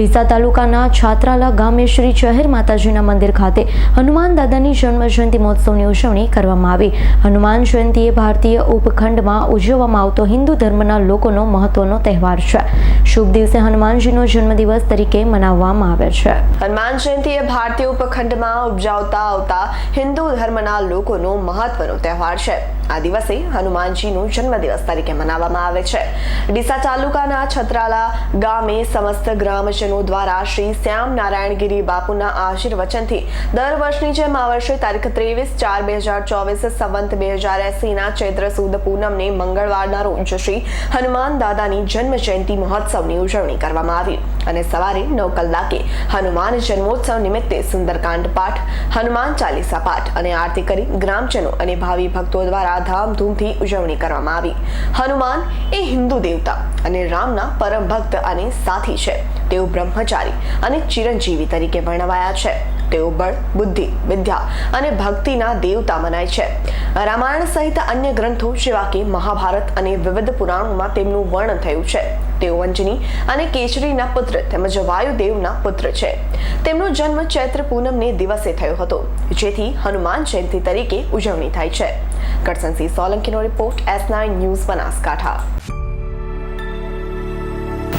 ડીસા તાલુકાના છાત્રાલા ગામે શ્રી ચહેર માતાજીના મંદિર ખાતે હનુમાન દાદાની જન્મ જયંતિ મહોત્સવની ઉજવણી કરવામાં આવી. હનુમાન જયંતિ એ ભારતીય ઉપખંડમાં ઉજવવામાં આવતો હિન્દુ ધર્મના લોકોનો મહત્વનો તહેવાર છે. શુભ દિવસે હનુમાનજીનો જન્મદિવસ તરીકે મનાવવામાં આવે છે. હનુમાન જયંતિ એ ભારતીય ઉપખંડમાં ઉપજાવતા આવતા હિન્દુ ધર્મના લોકોનો મહત્વનો તહેવાર છે. આ દિવસે હનુમાનજીનો જન્મદિવસ તરીકે મનાવવામાં આવે છે. ડીસા તાલુકાના છત્રાલા ગામે સમસ્ત ગ્રામજનો દ્વારા શ્રી શ્યામ નારાયણગીરી બાપુના આશીર્વચનથી દર વર્ષની જેમ આ વર્ષે તારીખ ત્રેવીસ ચાર બે હજાર ચોવીસ સંવંત બે હજાર એસીના ચૈત્ર સુદ પૂનમને મંગળવારના રોજ શ્રી હનુમાન દાદાની જન્મ જયંતિ મહોત્સવની ઉજવણી કરવામાં આવી. અને સવારે નવ કલાકે હનુમાન જન્મોત્સવ નિમિત્તે સુંદરકાંડ પાઠ, હનુમાન ચાલીસા પાઠ અને આરતી કરી ગ્રામજનો અને ભાવિ ભક્તો દ્વારા ધામધૂમથી ઉજવણી કરવામાં આવી. હનુમાન એ હિન્દુ દેવતા અને રામના પરમ ભક્ત અને સાથી છે. તેઓ બ્રહ્મચારી અને ચિરંજીવી તરીકે વર્ણવાયા છે. તેઓ બળ, બુદ્ધિ, વિદ્યા અને ભક્તિના દેવતા મનાય છે. રામાયણ સહિત અન્ય ગ્રંથો જેવા કે મહાભારત અને વિવિધ પુરાણોમાં તેમનું વર્ણન થયું છે. તેઓ અંજની અને કેસરીના પુત્ર તેમજ વાયુદેવના પુત્ર છે. તેમનો જન્મ ચૈત્ર પૂનમને દિવસે થયો હતો, જેથી હનુમાન જયંતિ તરીકે ઉજવણી થાય છે. Karsansinh સોલંકીનો report S nine news Banaskantha.